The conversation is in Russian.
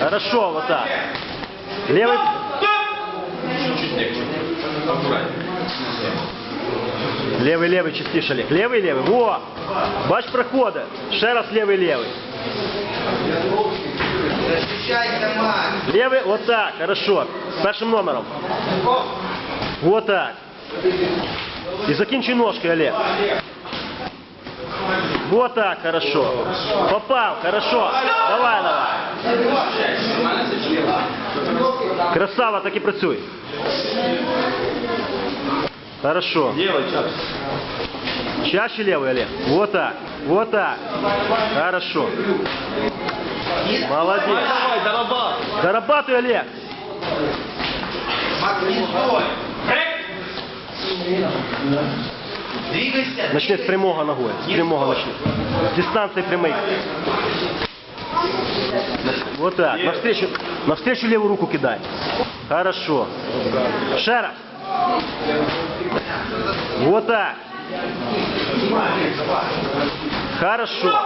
Хорошо, вот так. Левый. Левий, левий, частіше Олег. Левий, левий. Во! Бач проходи. Ще раз левий, левий. Защищайся, Макс. Левый, вот так, хорошо. З першим номером. Вот так. І закінчуй ножкой, Олег. Вот так, хорошо. Попал, хорошо. Давай, давай. Красава, так і працюй. Хорошо. Чаще левый, Олег. Вот так. Вот так. Хорошо. Молодец. Давай, дорабатывай. Зарабатывай, Олег. Не стой. Двигайся. Начни з прямого ногою. З прямого начни. З дистанції. Вот так. Навстречу, навстречу левую руку кидай. Хорошо. Ще. Вот так. Хорошо.